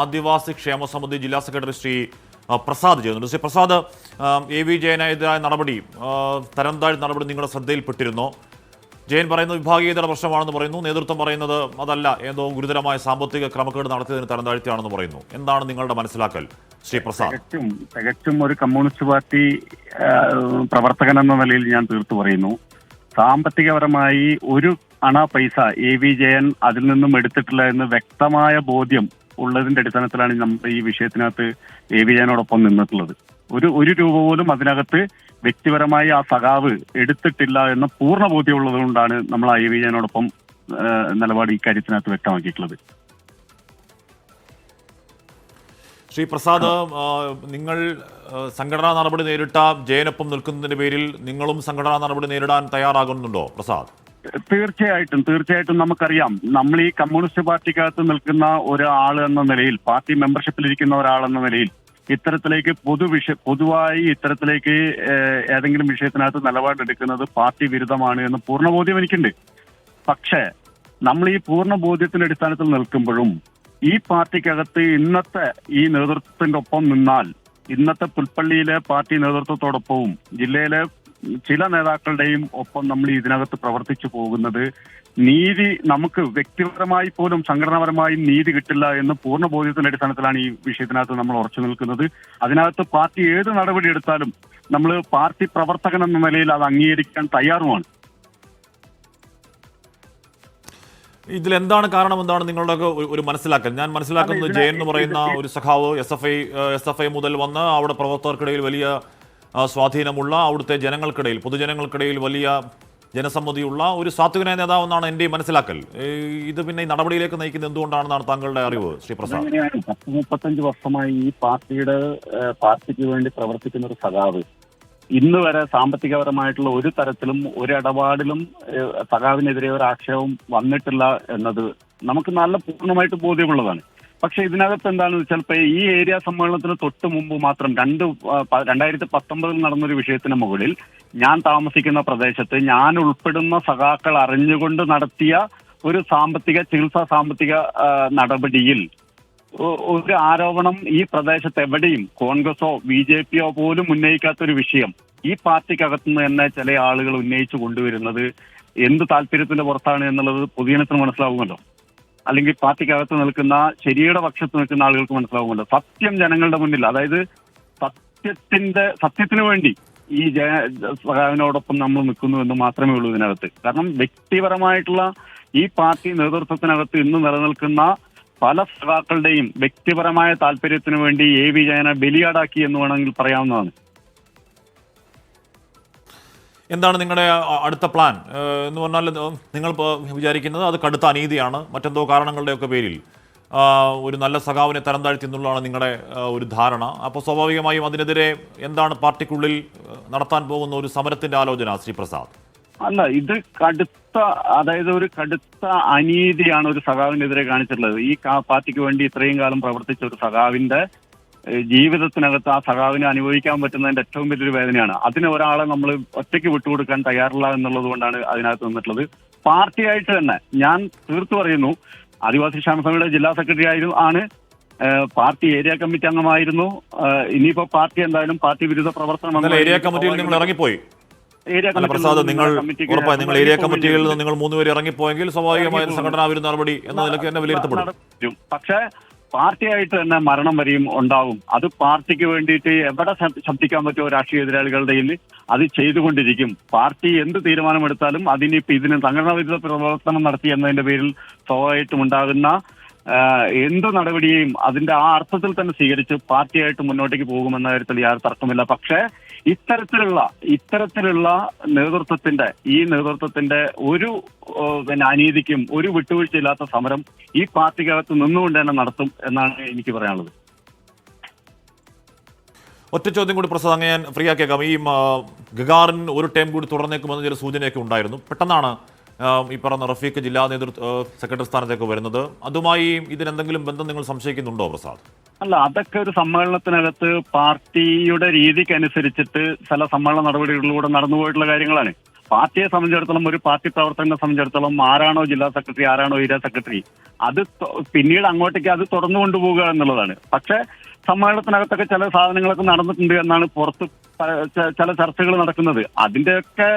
ആദിവാസി ക്ഷേമ സമിതി ജില്ലാ സെക്രട്ടറി ശ്രീ പ്രസാദ് ചെയ്യുന്നുണ്ട്. ശ്രീ പ്രസാദ് എ വി ജയനെതിരായ നടപടി തരം തരംതാഴ് നടപടി നിങ്ങളുടെ ശ്രദ്ധയിൽപ്പെട്ടിരുന്നോ. ജയൻ പറയുന്നത് വിഭാഗീയതയുടെ പ്രശ്നമാണെന്ന് പറയുന്നു. നേതൃത്വം പറയുന്നത് അതല്ല. ഏതോ ഗുരുതരമായ സാമ്പത്തിക ക്രമക്കേട് നടത്തിയതിന് തരം താഴ്ത്തിയാണെന്ന് പറയുന്നു. എന്താണ് നിങ്ങളുടെ മനസ്സിലാക്കൽ ശ്രീ പ്രസാദ്? തികച്ചും തികച്ചും ഒരു കമ്മ്യൂണിസ്റ്റ് പാർട്ടി പ്രവർത്തകൻ എന്ന നിലയിൽ ഞാൻ തീർത്തു പറയുന്നു. സാമ്പത്തികപരമായി ഒരു അണ പൈസ എ വി ജയൻ അതിൽ നിന്നും എടുത്തിട്ടില്ല എന്ന് വ്യക്തമായ ബോധ്യം ഉള്ളതിന്റെ അടിസ്ഥാനത്തിലാണ് നമ്മൾ ഈ വിഷയത്തിനകത്ത് എ വി ജാനോടൊപ്പം നിന്നിട്ടുള്ളത്. ഒരു ഒരു രൂപ പോലും അതിനകത്ത് വ്യക്തിപരമായി ആ സഖാവ് എടുത്തിട്ടില്ല എന്ന പൂർണ ബോധ്യമുള്ളത് കൊണ്ടാണ് നമ്മൾ എ വി ജാനോടൊപ്പം നിലപാട് ഈ കാര്യത്തിനകത്ത് വ്യക്തമാക്കിയിട്ടുള്ളത്. ശ്രീ പ്രസാദ് നിങ്ങൾ സംഘടനാ നടപടി നേരിട്ട ജയനൊപ്പം നിൽക്കുന്നതിന്റെ പേരിൽ നിങ്ങളും സംഘടനാ നടപടി നേരിടാൻ തയ്യാറാകുന്നുണ്ടോ പ്രസാദ്? തീർച്ചയായിട്ടും തീർച്ചയായിട്ടും നമുക്കറിയാം. നമ്മൾ ഈ കമ്മ്യൂണിസ്റ്റ് പാർട്ടിക്കകത്ത് നിൽക്കുന്ന ഒരാൾ എന്ന നിലയിൽ പാർട്ടി മെമ്പർഷിപ്പിലിരിക്കുന്ന ഒരാൾ എന്ന നിലയിൽ ഇത്തരത്തിലേക്ക് പൊതു വിഷ പൊതുവായി ഇത്തരത്തിലേക്ക് ഏതെങ്കിലും വിഷയത്തിനകത്ത് നിലപാടെടുക്കുന്നത് പാർട്ടി വിരുദ്ധമാണ് എന്ന് പൂർണ ബോധ്യം എനിക്കുണ്ട്. പക്ഷേ നമ്മൾ ഈ പൂർണ ബോധ്യത്തിന്റെ അടിസ്ഥാനത്തിൽ നിൽക്കുമ്പോഴും ഈ പാർട്ടിക്കകത്ത് ഇന്നത്തെ ഈ നേതൃത്വത്തിന്റെ ഒപ്പം നിന്നാൽ ഇന്നത്തെ പുൽപ്പള്ളിയിലെ പാർട്ടി നേതൃത്വത്തോടൊപ്പവും ജില്ലയിലെ ചില നേതാക്കളുടെയും ഒപ്പം നമ്മൾ ഇതിനകത്ത് പ്രവർത്തിച്ചു പോകുന്നത് നീതി നമുക്ക് വ്യക്തിപരമായി പോലും സംഘടനാപരമായി നീതി കിട്ടില്ല എന്ന് പൂർണ ബോധ്യത്തിന്റെ അടിസ്ഥാനത്തിലാണ് ഈ വിഷയത്തിനകത്ത് നമ്മൾ ഉറച്ചു നിൽക്കുന്നത്. അതിനകത്ത് പാർട്ടി ഏത് നടപടി എടുത്താലും നമ്മൾ പാർട്ടി പ്രവർത്തകൻ എന്ന നിലയിൽ അത് അംഗീകരിക്കാൻ തയ്യാറുമാണ്. ഇതിൽ എന്താണ് കാരണം എന്താണ് നിങ്ങളുടെ ഒരു- മനസ്സിലാക്കൽ? ഞാൻ മനസ്സിലാക്കുന്നത് ജയൻ എന്ന് പറയുന്ന ഒരു സഖാവ് S F I S F I മുതൽ വന്ന് അവിടെ പ്രവർത്തകർക്കിടയിൽ വലിയ സ്വാധീനമുള്ള അവിടുത്തെ ജനങ്ങൾക്കിടയിൽ പൊതുജനങ്ങൾക്കിടയിൽ വലിയ ജനസമ്മതിയുള്ള ഒരു സാത്വികനായ നേതാവെന്നാണ് എന്റെ മനസ്സിലാക്കൽ. ഇത് പിന്നെ ഈ നടപടിയിലേക്ക് നയിക്കുന്നത് എന്തുകൊണ്ടാണെന്നാണ് താങ്കളുടെ അറിവ് ശ്രീ പ്രസാദ്? പത്ത് മുപ്പത്തഞ്ച് വർഷമായി ഈ പാർട്ടിയുടെ പാർട്ടിക്ക് വേണ്ടി പ്രവർത്തിക്കുന്ന ഒരു സഖാവ്. ഇന്ന് വരെ സാമ്പത്തികപരമായിട്ടുള്ള ഒരു തരത്തിലും ഒരു ഇടപാടിലും ഏഹ്, സഖാവിനെതിരെ ഒരു ആക്ഷേപം വന്നിട്ടില്ല എന്നത് നമുക്ക് നല്ല പൂർണമായിട്ട് ബോധ്യമുള്ളതാണ്. പക്ഷെ ഇതിനകത്ത് എന്താണെന്ന് വെച്ചാൽ ഈ ഏരിയ സമ്മേളനത്തിന് തൊട്ട് മുമ്പ് മാത്രം രണ്ട് രണ്ടായിരത്തി പത്തൊമ്പതിൽ നടന്നൊരു വിഷയത്തിന് മുകളിൽ ഞാൻ താമസിക്കുന്ന പ്രദേശത്ത് ഞാൻ ഉൾപ്പെടുന്ന സഖാക്കൾ അറിഞ്ഞുകൊണ്ട് നടത്തിയ ഒരു സാമ്പത്തിക ചികിത്സാ സാമ്പത്തിക നടപടിയിൽ ഒരു ആരോപണം ഈ പ്രദേശത്ത് എവിടെയും കോൺഗ്രസോ ബി ജെ പിയോ പോലും ഉന്നയിക്കാത്ത ഒരു വിഷയം. ഈ പാർട്ടിക്കകത്തുനിന്ന് തന്നെ ചില ആളുകൾ ഉന്നയിച്ചു കൊണ്ടുവരുന്നത് എന്ത് താല്പര്യത്തിന്റെ പുറത്താണ് എന്നുള്ളത് പൊതുജനത്തിന് മനസ്സിലാവുമല്ലോ. അല്ലെങ്കിൽ പാർട്ടിക്കകത്ത് നിൽക്കുന്ന ശരിയുടെ പക്ഷത്ത് നിൽക്കുന്ന ആളുകൾക്ക് മനസ്സിലാവുമല്ലോ. സത്യം ജനങ്ങളുടെ മുന്നിൽ അതായത് സത്യത്തിന്റെ സത്യത്തിന് വേണ്ടി ഈ സഖാവിനോടൊപ്പം നമ്മൾ നിൽക്കുന്നു എന്ന് മാത്രമേ ഉള്ളൂ ഇതിനകത്ത്. കാരണം വ്യക്തിപരമായിട്ടുള്ള ഈ പാർട്ടി നേതൃത്വത്തിനകത്ത് ഇന്ന് നിലനിൽക്കുന്ന പല സഖാക്കളുടെയും വ്യക്തിപരമായ താല്പര്യത്തിന് വേണ്ടി എ വി ജയനെ ബലിയാടാക്കി എന്ന് വേണമെങ്കിൽ പറയാവുന്നതാണ്. എന്താണ് നിങ്ങളുടെ അടുത്ത പ്ലാൻ എന്ന് പറഞ്ഞാൽ നിങ്ങൾ വിചാരിക്കുന്നത് അത് കടുത്ത അനീതിയാണ് മറ്റെന്തോ കാരണങ്ങളുടെയൊക്കെ പേരിൽ. ഒരു നല്ല സഖാവിനെ തരം താഴ്ത്തി എന്നുള്ളതാണ് നിങ്ങളുടെ ഒരു ധാരണ. അപ്പോൾ സ്വാഭാവികമായും അതിനെതിരെ എന്താണ് പാർട്ടിക്കുള്ളിൽ നടത്താൻ പോകുന്ന ഒരു സമരത്തിന്റെ ആലോചന ശ്രീ പ്രസാദ്? അല്ല ഇത് കടുത്ത അതായത് ഒരു കടുത്ത അനീതിയാണ് ഒരു സഖാവിനെതിരെ കാണിച്ചിട്ടുള്ളത്. ഈ പാർട്ടിക്ക് വേണ്ടി ഇത്രയും കാലം പ്രവർത്തിച്ച ഒരു സഖാവിന്റെ ജീവിതത്തിനകത്ത് ആ സഖാവിനെ അനുഭവിക്കാൻ പറ്റുന്നതിന്റെ ഏറ്റവും വലിയൊരു വേദനയാണ്. അതിന് ഒരാളെ നമ്മൾ ഒറ്റയ്ക്ക് വിട്ടുകൊടുക്കാൻ തയ്യാറില്ല എന്നുള്ളത് കൊണ്ടാണ് അതിനകത്ത് നിന്നിട്ടുള്ളത്. പാർട്ടിയായിട്ട് തന്നെ ഞാൻ തീർത്തു പറയുന്നു ആദിവാസി ക്ഷേമസമിതിയുടെ ജില്ലാ സെക്രട്ടറി ആയിരുന്നു ആണ്. പാർട്ടി ഏരിയ കമ്മിറ്റി അംഗമായിരുന്നു. ഇനിയിപ്പോ പാർട്ടി എന്തായാലും പാർട്ടി വിരുദ്ധ പ്രവർത്തനം ഏരിയ കമ്മിറ്റിയിൽ നിങ്ങൾ ഇറങ്ങിപ്പോയി. പ്രസാദ് നിങ്ങൾ ഉറപ്പായി നിങ്ങൾ ഏരിയ കമ്മിറ്റികളിൽ കമ്മിറ്റിയിൽ നിന്ന് നിങ്ങൾ മൂന്നുപേർ ഇറങ്ങിപ്പോയെങ്കിൽ സ്വാഭാവികമായ. സംഘടനാ വിരുദ്ധ നടപടി എന്ന നിലയ്ക്ക് തന്നെ വിലയിരുത്തപ്പെടും. പക്ഷേ പാർട്ടിയായിട്ട് തന്നെ മരണം വരെയും ഉണ്ടാവും. അത് പാർട്ടിക്ക് വേണ്ടിയിട്ട് എവിടെ ശബ്ദിക്കാൻ പറ്റുമോ രാഷ്ട്രീയ എതിരാളികളുടെ അത് ചെയ്തുകൊണ്ടിരിക്കും. പാർട്ടി എന്ത് തീരുമാനമെടുത്താലും അതിനിപ്പോ ഇതിന് സംഘടനാ വിരുദ്ധ പ്രവർത്തനം നടത്തി എന്നതിന്റെ പേരിൽ സ്വാഭാവികമായിട്ടും ഉണ്ടാകുന്ന എന്ത് നടപടിയെയും അതിന്റെ ആ അർത്ഥത്തിൽ തന്നെ സ്വീകരിച്ച് പാർട്ടിയായിട്ട് മുന്നോട്ടേക്ക് പോകുമെന്ന കാര്യത്തിൽ യാതൊരു തർക്കമില്ല പക്ഷേ ഇത്തരത്തിലുള്ള ഇത്തരത്തിലുള്ള നേതൃത്വത്തിന്റെ ഈ നേതൃത്വത്തിന്റെ ഒരു പിന്നെ അനീതിക്കും ഒരു വിട്ടുവീഴ്ചയില്ലാത്ത സമരം ഈ പാർട്ടിക്കകത്ത് നിന്നുകൊണ്ട് തന്നെ നടത്തും എന്നാണ് എനിക്ക് പറയാനുള്ളത്. ഒറ്റ ചോദ്യം കൂടി പ്രസാദ് അങ്ങ് ഞാൻ ഫ്രീ ആക്കിയേക്കാം ഈ ഗഗാറിൻ ഒരു ടൈം കൂടി തുടർന്നേക്കുമെന്ന ചില സൂചനയൊക്കെ ഉണ്ടായിരുന്നു. പെട്ടെന്നാണ് ഈ പറഞ്ഞ റഫീഖ് ജില്ലാ നേതൃത്വ സെക്രട്ടറി സ്ഥാനത്തേക്ക് വരുന്നത്. അതുമായി ഇതിനെന്തെങ്കിലും ബന്ധം നിങ്ങൾ സംശയിക്കുന്നുണ്ടോ പ്രസാദ്? അല്ല അതൊക്കെ ഒരു സമ്മേളനത്തിനകത്ത് പാർട്ടിയുടെ രീതിക്കനുസരിച്ചിട്ട് ചില സമ്മേളന നടപടികളിലൂടെ നടന്നുപോയിട്ടുള്ള കാര്യങ്ങളാണ്. പാർട്ടിയെ സംബന്ധിച്ചിടത്തോളം ഒരു പാർട്ടി പ്രവർത്തകനെ സംബന്ധിച്ചിടത്തോളം ആരാണോ ജില്ലാ സെക്രട്ടറി ആരാണോ ഏരിയ സെക്രട്ടറി അത് പിന്നീട് അങ്ങോട്ടേക്ക് അത് തുറന്നു കൊണ്ടുപോവുക എന്നുള്ളതാണ്. പക്ഷേ സമ്മേളനത്തിനകത്തൊക്കെ ചില സാധനങ്ങളൊക്കെ നടന്നിട്ടുണ്ട് എന്നാണ് പുറത്ത് ചില ചർച്ചകൾ നടക്കുന്നത്. അതിന്റെയൊക്കെ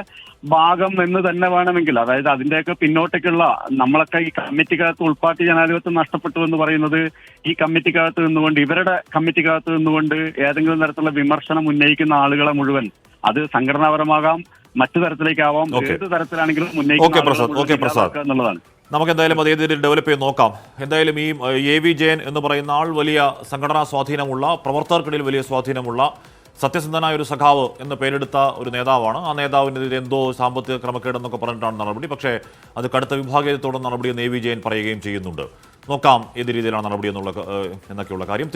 ഭാഗം എന്ന് തന്നെ വേണമെങ്കിൽ അതായത് അതിന്റെയൊക്കെ പിന്നോട്ടേക്കുള്ള നമ്മളൊക്കെ ഈ കമ്മിറ്റിക്കകത്ത് ഉൾപ്പാട്ടി ജനാധിപത്യം നഷ്ടപ്പെട്ടു എന്ന് പറയുന്നത് ഈ കമ്മിറ്റിക്കകത്ത് നിന്നുകൊണ്ട് ഇവരുടെ കമ്മിറ്റിക്കകത്ത് നിന്നുകൊണ്ട് ഏതെങ്കിലും തരത്തിലുള്ള വിമർശനം ഉന്നയിക്കുന്ന ആളുകളെ മുഴുവൻ അത് സംഘടനാപരമാകാം മറ്റു തരത്തിലേക്കാവാം. ഏത് തരത്തിലാണെങ്കിലും ഉന്നയിക്കുന്ന എന്നുള്ളതാണ്. നമുക്ക് എന്തായാലും അത് ഏത് രീതിയിൽ ഡെവലപ്പ് ചെയ്ത് നോക്കാം. എന്തായാലും ഈ എ വി ജയൻ എന്ന് പറയുന്ന ആൾ വലിയ സംഘടനാ സ്വാധീനമുള്ള പ്രവർത്തകർക്കിടയിൽ വലിയ സ്വാധീനമുള്ള സത്യസന്ധനായ ഒരു സഖാവ് എന്ന് പേരെടുത്ത ഒരു നേതാവാണ്. ആ നേതാവിനെതിരെ എന്തോ സാമ്പത്തിക ക്രമക്കേടെന്നൊക്കെ പറഞ്ഞിട്ടാണ് നടപടി. പക്ഷേ അത് കടുത്ത വിഭാഗീയത്തോടെ നടപടി എന്ന് എ വി ജയൻ പറയുകയും ചെയ്യുന്നുണ്ട്. നോക്കാം ഏത് രീതിയിലാണ് നടപടി എന്നുള്ള എന്നൊക്കെയുള്ള കാര്യം.